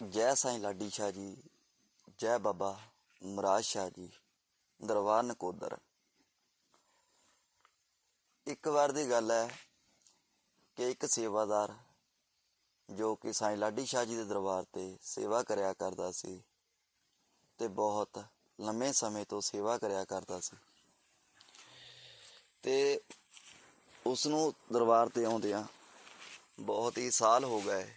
ਜੈ ਸਾਈਂ ਲਾਡੀ ਸ਼ਾਹ ਜੀ, ਜੈ ਬਾਬਾ ਮਰਾਜ ਸ਼ਾਹ ਜੀ, ਦਰਬਾਰ ਨਕੋਦਰ। ਇੱਕ ਵਾਰ ਦੀ ਗੱਲ ਹੈ ਕਿ ਇੱਕ ਸੇਵਾਦਾਰ ਜੋ ਕਿ ਸਾਈਂ ਲਾਡੀ ਸ਼ਾਹ ਜੀ ਦੇ ਦਰਬਾਰ ਤੇ ਸੇਵਾ ਕਰਿਆ ਕਰਦਾ ਸੀ ਤੇ ਬਹੁਤ ਲੰਮੇ ਸਮੇਂ ਤੋਂ ਸੇਵਾ ਕਰਿਆ ਕਰਦਾ ਸੀ। ਤੇ ਉਸ ਨੂੰ ਦਰਬਾਰ ਤੇ ਆਉਂਦਿਆਂ ਬਹੁਤ ਹੀ ਸਾਲ ਹੋ ਗਏ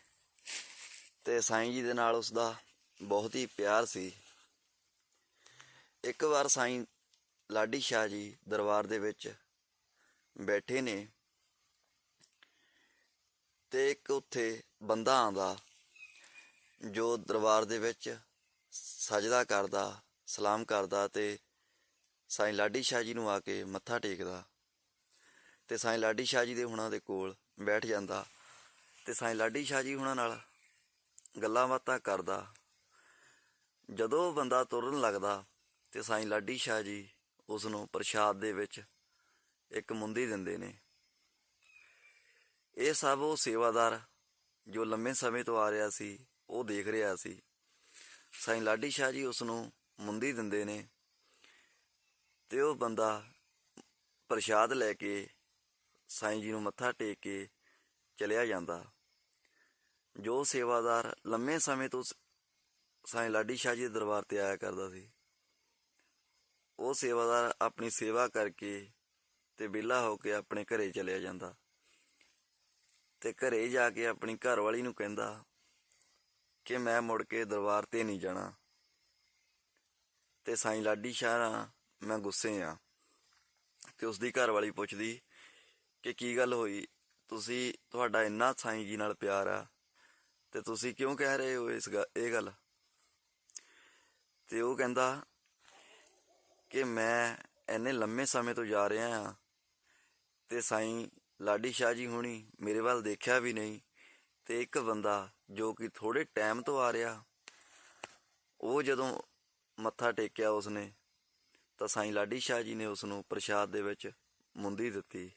ਤੇ ਸਾਈਂ ਜੀ ਦੇ ਨਾਲ ਉਸ ਦਾ ਬਹੁਤ ਹੀ ਪਿਆਰ ਸੀ। ਇੱਕ ਵਾਰ ਸਾਈਂ ਲਾਡੀ ਸ਼ਾਹ ਜੀ ਦਰਬਾਰ ਦੇ ਵਿੱਚ ਬੈਠੇ ਨੇ ਤੇ ਇੱਕ ਉੱਥੇ ਬੰਦਾ ਆਂਦਾ ਜੋ ਦਰਬਾਰ ਦੇ ਵਿੱਚ ਸਜਦਾ ਕਰਦਾ, ਸਲਾਮ ਕਰਦਾ ਤੇ ਸਾਈਂ ਲਾਡੀ ਸ਼ਾਹ ਜੀ ਨੂੰ ਆ ਕੇ ਮੱਥਾ ਟੇਕਦਾ ਤੇ ਸਾਈਂ ਲਾਡੀ ਸ਼ਾਹ ਜੀ ਦੇ ਹੁਣਾਂ ਦੇ ਕੋਲ ਬੈਠ ਜਾਂਦਾ ਤੇ ਸਾਈਂ ਲਾਡੀ ਸ਼ਾਹ ਜੀ ਹੁਣਾਂ ਨਾਲ ਗੱਲਾਂ ਬਾਤਾਂ ਕਰਦਾ। ਜਦੋਂ ਉਹ ਬੰਦਾ ਤੁਰਨ ਲੱਗਦਾ ਤੇ ਸਾਈਂ ਲਾਡੀ ਸ਼ਾਹ ਜੀ ਉਸ ਨੂੰ ਪ੍ਰਸ਼ਾਦ ਦੇ ਵਿੱਚ ਇੱਕ ਮੁੰਦੀ ਦਿੰਦੇ ਨੇ। ਇਹ ਸਭ ਉਹ ਸੇਵਾਦਾਰ ਜੋ ਲੰਮੇ ਸਮੇਂ ਤੋਂ ਆ ਰਿਹਾ ਸੀ, ਉਹ ਦੇਖ ਰਿਹਾ ਸੀ। ਸਾਈਂ ਲਾਡੀ ਸ਼ਾਹ ਜੀ ਉਸ ਨੂੰ ਮੁੰਦੀ ਦਿੰਦੇ ਨੇ ਤੇ ਉਹ ਬੰਦਾ ਪ੍ਰਸ਼ਾਦ ਲੈ ਕੇ ਸਾਈਂ ਜੀ ਨੂੰ ਮੱਥਾ ਟੇਕ ਕੇ ਚਲਿਆ ਜਾਂਦਾ। ਜੋ ਸੇਵਾਦਾਰ ਲੰਮੇ ਸਮੇਂ ਤੋਂ ਸ- ਸਾਈਂ ਲਾਡੀ ਸ਼ਾਹ ਜੀ ਦੇ ਦਰਬਾਰ ਤੇ ਆਇਆ ਕਰਦਾ ਸੀ, ਉਹ ਸੇਵਾਦਾਰ ਆਪਣੀ ਸੇਵਾ ਕਰਕੇ ਤੇ ਵਿਹਲਾ ਹੋ ਕੇ ਆਪਣੇ ਘਰੇ ਚਲਿਆ ਜਾਂਦਾ ਤੇ ਘਰੇ ਜਾ ਕੇ ਆਪਣੀ ਘਰਵਾਲੀ ਨੂੰ ਕਹਿੰਦਾ ਕਿ ਮੈਂ ਮੁੜ ਕੇ ਦਰਬਾਰ ਤੇ ਨਹੀਂ ਜਾਣਾ ਤੇ ਸਾਈਂ ਲਾਡੀ ਸ਼ਾਹ ਮੈਂ ਗੁੱਸੇ ਆ ਤੇ ਉਸ ਦੀ ਘਰਵਾਲੀ ਪੁੱਛਦੀ ਕਿ ਕੀ ਗੱਲ ਹੋਈ? ਤੁਸੀਂ ਤੁਹਾਡਾ ਇੰਨਾ ਸਾਈਂ ਜੀ ਨਾਲ ਪਿਆਰ ਆ ਤੇ ਤੁਸੀਂ ਕਿਉਂ ਕਹਿ ਰਹੇ ਹੋ ਇਸ ਗ- ਇਹ ਗੱਲ? ਤੇ ਉਹ ਕਹਿੰਦਾ ਕਿ ਮੈਂ ਇੰਨੇ ਲੰਮੇ ਸਮੇਂ ਤੋਂ ਜਾ ਰਿਹਾ ਆ ਤੇ ਸਾਈਂ ਲਾਡੀ ਸ਼ਾਹ ਜੀ ਹੁਣੀ ਮੇਰੇ ਵੱਲ ਦੇਖਿਆ ਵੀ ਨਹੀਂ ਤੇ ਇੱਕ ਬੰਦਾ ਜੋ ਕਿ ਥੋੜੇ ਟਾਈਮ ਤੋਂ ਆ ਰਿਹਾ, ਉਹ ਜਦੋਂ ਮੱਥਾ ਟੇਕਿਆ ਉਸਨੇ ਤਾਂ ਸਾਈਂ ਲਾਡੀ ਸ਼ਾਹ ਜੀ ਨੇ ਉਸ ਨੂੰ ਪ੍ਰਸ਼ਾਦ ਦੇ ਵਿੱਚ ਮੁੰਦੀ ਦਿੱਤੀ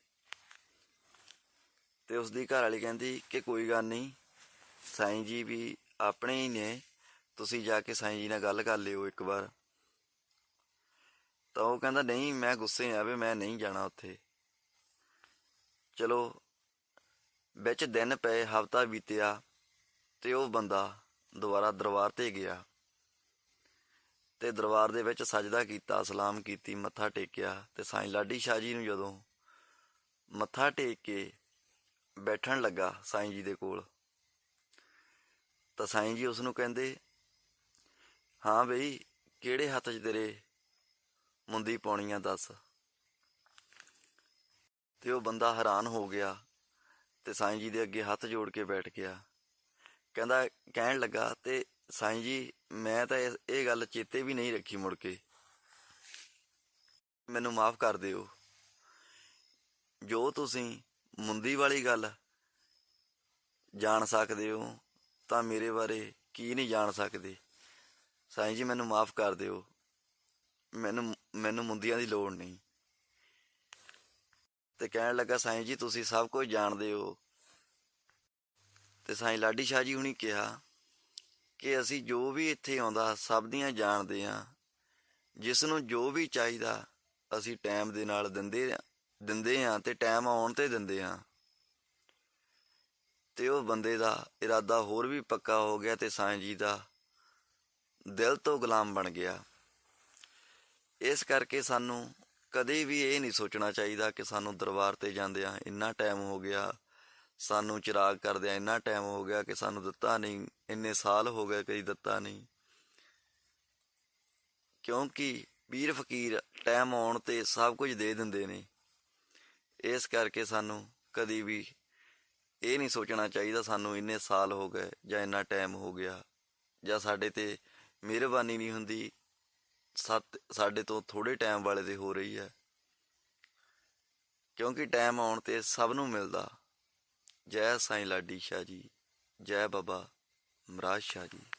ਤੇ ਉਸ ਦੀ ਘਰ ਵਾਲੀ ਕਹਿੰਦੀ ਕਿ ਕੋਈ ਗੱਲ ਨਹੀਂ ਸਾਈਂ ਜੀ ਵੀ ਆਪਣੇ ਹੀ ਨੇ, ਤੁਸੀਂ ਜਾ ਕੇ ਸਾਈਂ ਜੀ ਨਾਲ ਗੱਲ ਕਰ ਲਿਓ ਇੱਕ ਵਾਰ। ਤਾਂ ਉਹ ਕਹਿੰਦਾ, ਨਹੀਂ, ਮੈਂ ਗੁੱਸੇ ਆ ਵੀ ਮੈਂ ਨਹੀਂ ਜਾਣਾ ਉੱਥੇ। ਚਲੋ, ਵਿੱਚ ਦਿਨ ਪਏ, ਹਫਤਾ ਬੀਤਿਆ ਤੇ ਉਹ ਬੰਦਾ ਦੁਬਾਰਾ ਦਰਬਾਰ ਤੇ ਗਿਆ ਤੇ ਦਰਬਾਰ ਦੇ ਵਿੱਚ ਸਜਦਾ ਕੀਤਾ, ਸਲਾਮ ਕੀਤੀ, ਮੱਥਾ ਟੇਕਿਆ ਤੇ ਸਾਈਂ ਲਾਡੀ ਸ਼ਾਹ ਜੀ ਨੂੰ ਜਦੋਂ ਮੱਥਾ ਟੇਕ ਕੇ ਬੈਠਣ ਲੱਗਾ ਸਾਈਂ ਜੀ ਦੇ ਕੋਲ ਤਾਂ ਸਾਈਂ ਜੀ ਉਸ ਨੂੰ ਕਹਿੰਦੇ, ਹਾਂ ਬਈ, ਕਿਹੜੇ ਹੱਥ 'ਚ ਤੇਰੇ ਮੁੰਦੀ ਪਾਉਣੀ ਆ ਦੱਸ? ਤੇ ਉਹ ਬੰਦਾ ਹੈਰਾਨ ਹੋ ਗਿਆ ਤੇ ਸਾਈਂ ਜੀ ਦੇ ਅੱਗੇ ਹੱਥ ਜੋੜ ਕੇ ਬੈਠ ਗਿਆ। ਕਹਿੰਦਾ, ਕਹਿਣ ਲੱਗਾ, ਤੇ ਸਾਈਂ ਜੀ, ਮੈਂ ਤਾਂ ਇਹ ਇਹ ਗੱਲ ਚੇਤੇ ਵੀ ਨਹੀਂ ਰੱਖੀ ਮੁੜ ਕੇ। ਮੈਨੂੰ ਮਾਫ ਕਰ ਦਿਓ। ਜੋ ਤੁਸੀਂ ਮੁੰਦੀ ਵਾਲੀ ਗੱਲ ਜਾਣ ਸਕਦੇ ਹੋ ਤਾਂ ਮੇਰੇ ਬਾਰੇ ਕੀ ਨਹੀਂ ਜਾਣ ਸਕਦੇ। ਸਾਈਂ ਜੀ, ਮੈਨੂੰ ਮਾਫ ਕਰ ਦਿਓ। ਮੈਨੂੰ ਮੈਨੂੰ ਮੁੰਦੀਆਂ ਦੀ ਲੋੜ ਨਹੀਂ। ਤੇ ਕਹਿਣ ਲੱਗਾ, ਸਾਈਂ ਜੀ, ਤੁਸੀਂ ਸਭ ਕੁਝ ਜਾਣਦੇ ਹੋ। ਤੇ ਸਾਈਂ ਲਾਡੀ ਸ਼ਾਹ ਜੀ ਹੁਣੀ ਕਿਹਾ ਕਿ ਅਸੀਂ ਜੋ ਵੀ ਇੱਥੇ ਆਉਂਦਾ, ਸਭ ਦੀਆਂ ਜਾਣਦੇ ਆ ਜਿਸ ਨੂੰ ਜੋ ਵੀ ਚਾਹੀਦਾ, ਅਸੀਂ ਟਾਈਮ ਦੇ ਨਾਲ ਦਿੰਦੇ ਦਿੰਦੇ ਆ ਤੇ ਟਾਈਮ ਆਉਣ ਤੇ ਦਿੰਦੇ ਆ ਤੇ ਉਹ ਬੰਦੇ ਦਾ ਇਰਾਦਾ ਹੋਰ ਵੀ ਪੱਕਾ ਹੋ ਗਿਆ ਤੇ ਸਾਈਂ ਜੀ ਦਾ ਦਿਲ ਤੋਂ ਗੁਲਾਮ ਬਣ ਗਿਆ। ਇਸ ਕਰਕੇ ਸਾਨੂੰ ਕਦੇ ਵੀ ਇਹ ਨਹੀਂ ਸੋਚਣਾ ਚਾਹੀਦਾ ਕਿ ਸਾਨੂੰ ਦਰਬਾਰ ਤੇ ਜਾਂਦਿਆਂ ਇੰਨਾ ਟਾਈਮ ਹੋ ਗਿਆ, ਸਾਨੂੰ ਚਿਰਾਗ ਕਰਦਿਆਂ ਇੰਨਾ ਟਾਈਮ ਹੋ ਗਿਆ ਕਿ ਸਾਨੂੰ ਦਿੱਤਾ ਨਹੀਂ, ਇੰਨੇ ਸਾਲ ਹੋ ਗਏ ਕਦੀ ਦਿੱਤਾ ਨਹੀਂ। ਕਿਉਂਕਿ ਪੀਰ ਫਕੀਰ ਟਾਈਮ ਆਉਣ ਤੇ ਸਭ ਕੁਝ ਦੇ ਦਿੰਦੇ ਨੇ। ਇਸ ਕਰਕੇ ਸਾਨੂੰ ਕਦੀ ਵੀ ਇਹ ਨਹੀਂ ਸੋਚਣਾ ਚਾਹੀਦਾ ਸਾਨੂੰ ਇੰਨੇ ਸਾਲ ਹੋ ਗਏ ਜਾਂ ਇੰਨਾ ਟਾਈਮ ਹੋ ਗਿਆ ਜਾਂ ਸਾਡੇ ਤੇ ਮਿਹਰਬਾਨੀ ਨਹੀਂ ਹੁੰਦੀ। ਸਤ, ਸਾਡੇ ਤੋਂ ਥੋੜੇ ਟਾਈਮ ਵਾਲੇ ਤੇ ਹੋ ਰਹੀ ਹੈ। ਕਿਉਂਕਿ ਟਾਈਮ ਆਉਣ ਤੇ ਸਭ ਨੂੰ ਮਿਲਦਾ। ਜੈ ਸਾਈਂ ਲਾਡੀ ਸ਼ਾਹ ਜੀ, ਜੈ ਬਾਬਾ ਮਰਾਜ ਸ਼ਾਹ ਜੀ।